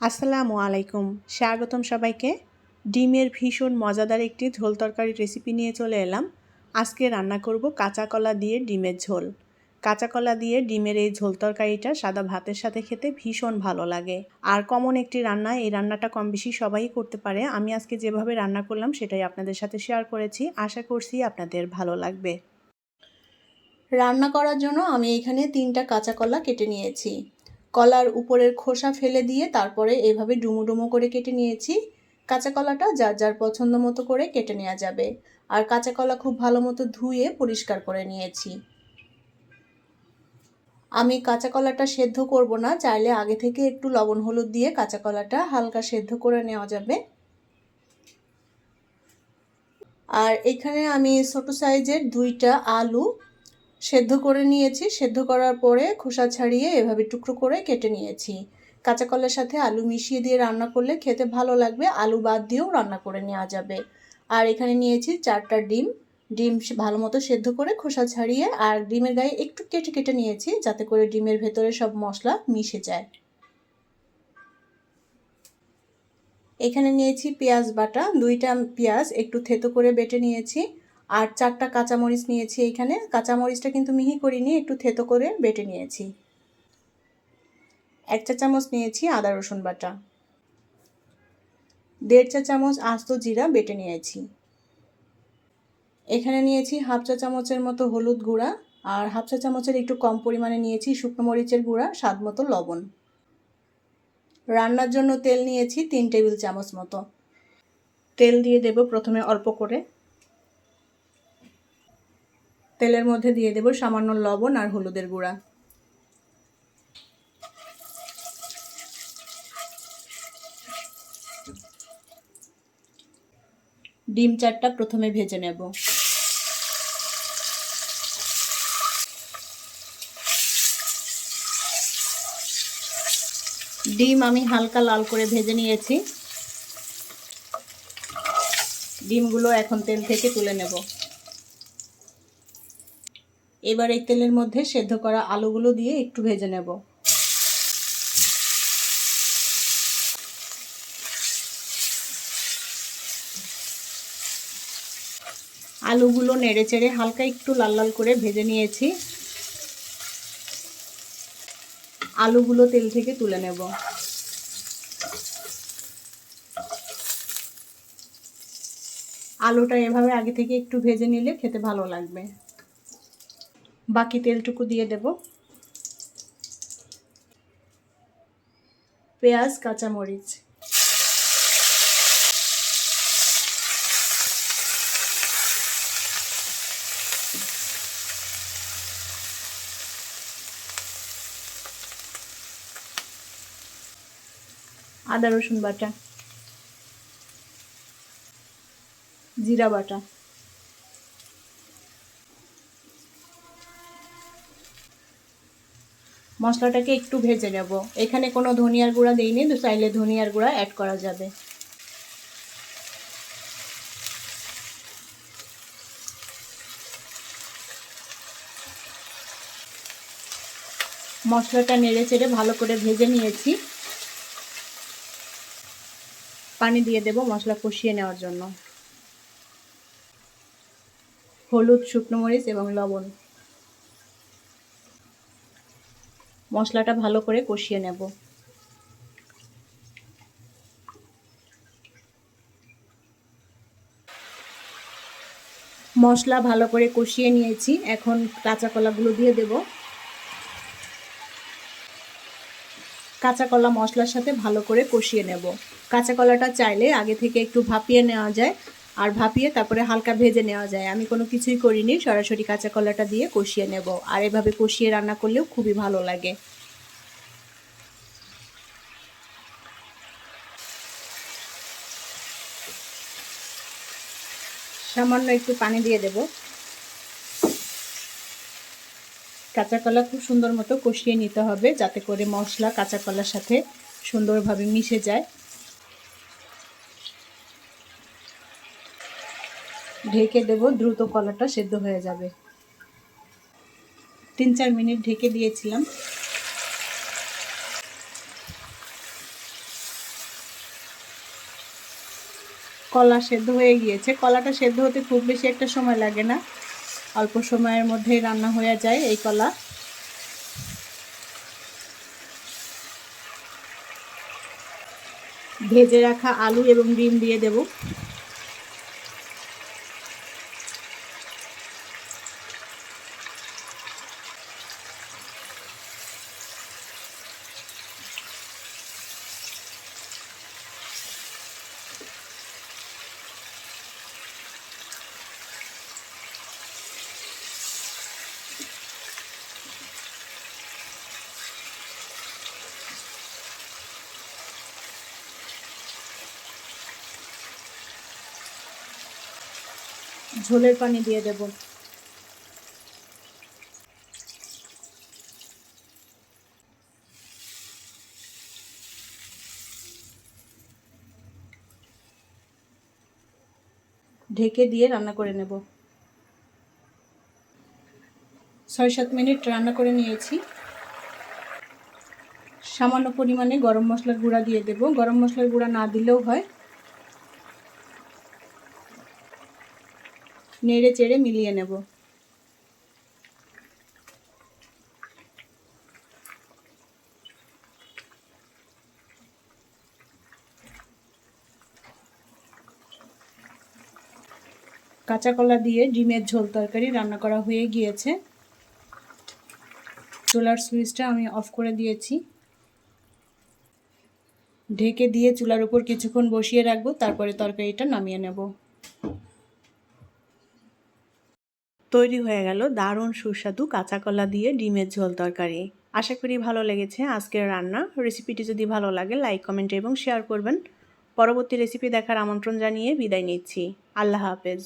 আসসালামু আলাইকুম। স্বাগতম সবাইকে। ডিমের ভীষণ মজাদার একটি ঝোল তরকারি রেসিপি নিয়ে চলে এলাম। আজকে রান্না করব কাঁচা কলা দিয়ে ডিমের ঝোল। কাঁচা কলা দিয়ে ডিমের এই ঝোল তরকারিটা সাদা ভাতের সাথে খেতে ভীষণ ভালো লাগে। আর কমন একটি রান্না, এই রান্নাটা কম বেশি সবাই করতে পারে। আমি আজকে যেভাবে রান্না করলাম সেটাই আপনাদের সাথে শেয়ার করেছি। আশা করছি আপনাদের ভালো লাগবে। রান্না করার জন্য আমি এখানে তিনটা কাঁচা কলা কেটে নিয়েছি। কলার উপরের খোসা ফেলে দিয়ে তারপরে এভাবে ডুমো ডুমো করে কেটে নিয়েছি। কাঁচা কলাটা যার যার পছন্দ মতো করে কেটে নেওয়া যাবে। আর কাঁচা কলা খুব ভালো মতো ধুয়ে পরিষ্কার করে নিয়েছি। আমি কাঁচা কলাটা সেদ্ধ করব না, চাইলে আগে থেকে একটু লবণ হলুদ দিয়ে কাঁচা কলাটা হালকা সেদ্ধ করে নেওয়া যাবে। আর এখানে আমি ছোটো সাইজের দুইটা আলু সেদ্ধ করে নিয়েছি। সেদ্ধ করার পরে খোসা ছাড়িয়ে এভাবে টুকরো করে কেটে নিয়েছি। কাঁচা কলার সাথে আলু মিশিয়ে দিয়ে রান্না করলে খেতে ভালো লাগবে। আলু বাদ দিয়েও রান্না করে নেওয়া যাবে। আর এখানে নিয়েছি চারটা ডিম। ডিম ভালো মতো সেদ্ধ করে খোসা ছাড়িয়ে আর ডিমের গায়ে একটু কেটে কেটে নিয়েছি যাতে করে ডিমের ভেতরে সব মশলা মিশে যায়। এখানে নিয়েছি পেঁয়াজ বাটা। দুইটা পেঁয়াজ একটু থেতো করে বেটে নিয়েছি। আর চারটা কাঁচামরিচ নিয়েছি এখানে। কাঁচামরিচটা কিন্তু মিহি করিনি একটু থেতো করে বেটে নিয়েছি। এক চা চামচ নিয়েছি আদা, রসুন বাটা। দেড় চা চামচ আস্ত জিরা বেটে নিয়েছি। এখানে নিয়েছি হাফ চা চামচের মতো হলুদ গুঁড়া আর হাফ চা চামচের একটু কম পরিমাণে নিয়েছি শুকনো মরিচের গুঁড়া, স্বাদ মতো লবণ। রান্নার জন্য তেল নিয়েছি তিন টেবিল চামচ মতো। তেল দিয়ে দেব প্রথমে অল্প করে। তেলের মধ্যে দিয়ে দেব সামান্য লবণ আর হলুদের গুঁড়া। ডিম চারটা প্রথমে ভেজে নেব। ডিম আমি হালকা লাল করে ভেজে নিয়েছি। ডিমগুলো এখন তেল থেকে তুলে নেব। এবার এই তেলের মধ্যে সেদ্ধ করা আলুগুলো দিয়ে একটু ভেজে নেব। আলুগুলো নেড়ে চেড়ে হালকা একটু লাল লাল করে ভেজে নিয়েছি। আলুগুলো তেল থেকে তুলে নেব। আলুটা এভাবে আগে থেকে একটু ভেজে নিলে খেতে ভালো লাগবে। বাকি তেলটুকু দিয়ে দেব। পেঁয়াজ কাঁচামরিচ। আদা রসুন বাটা। জিরা বাটা। মশলাটাকে একটু ভেজে নেব। এখানে কোনো ধনিয়ার গুঁড়া দিইনি, তো চাইলে ধনিয়ার গুঁড়া অ্যাড করা যাবে। মশলাটা নেড়ে চেড়ে ভালো করে ভেজে নিয়েছি। পানি দিয়ে দেব মশলা কষিয়ে নেওয়ার জন্য। হলুদ, শুকনো মরিচ এবং লবণ। মশলাটা ভালো করে কষিয়ে নেব। মশলা ভালো করে কষিয়ে নিয়েছি, এখন কাঁচা কলাগুলো দিয়ে দেব। কাঁচা কলা মশলার সাথে ভালো করে কষিয়ে নেব। কাঁচা কলাটা চাইলে আগে থেকে একটু ভাপিয়ে নেওয়া যায় আর ভাপিয়ে তারপরে হালকা ভেজে নেওয়া যায়। আমি কোনো কিছুই করিনি, সরাসরি কাঁচা কলাটা দিয়ে কষিয়ে নেব। আর এভাবে কষিয়ে রান্না করলেও খুবই ভালো লাগে। সামান্য একটু পানি দিয়ে দেব। কাঁচা কলা খুব সুন্দর মতো কষিয়ে নিতে হবে, যাতে করে মশলা কাঁচা কলার সাথে সুন্দরভাবে মিশে যায়। ঢেকে দেব, দ্রুত কলাটা সেদ্ধ হয়ে যাবে। তিন চার মিনিট ঢেকে দিয়েছিলাম। কলা সেদ্ধ হয়ে গিয়েছে। কলাটা সেদ্ধ হতে খুব বেশি একটা সময় লাগে না। অল্প সময়ের মধ্যে রান্না হয়ে যায় এই কলা। ভেজে রাখা আলু এবং ডিম দিয়ে দেব। ঝোলের পানি দিয়ে দেব। ঢেকে দিয়ে রান্না করে নেব। ছয় সাত মিনিট রান্না করে নিয়েছি। সামান্য পরিমাণে গরম মশলার গুঁড়া দিয়ে দেব। গরম মশলার গুঁড়া না দিলেও হয়। নেড়ে চেড়ে মিলিয়ে নেব। কাঁচা কলা দিয়ে ডিমের ঝোল তরকারি রান্না করা হয়ে গিয়েছে। চুলার সুইচটা আমি অফ করে দিয়েছি। ঢেকে দিয়ে চুলার উপর কিছুক্ষণ বসিয়ে রাখব, তারপরে তরকারিটা নামিয়ে নেব। তৈরি হয়ে গেল দারুণ সুস্বাদু কাঁচা কলা দিয়ে ডিমের ঝোল তরকারি। আশা করি ভালো লেগেছে আজকের রান্না। রেসিপিটি যদি ভালো লাগে লাইক কমেন্ট এবং শেয়ার করবেন। পরবর্তী রেসিপি দেখার আমন্ত্রণ জানিয়ে বিদায় নিচ্ছি। আল্লাহ হাফেজ।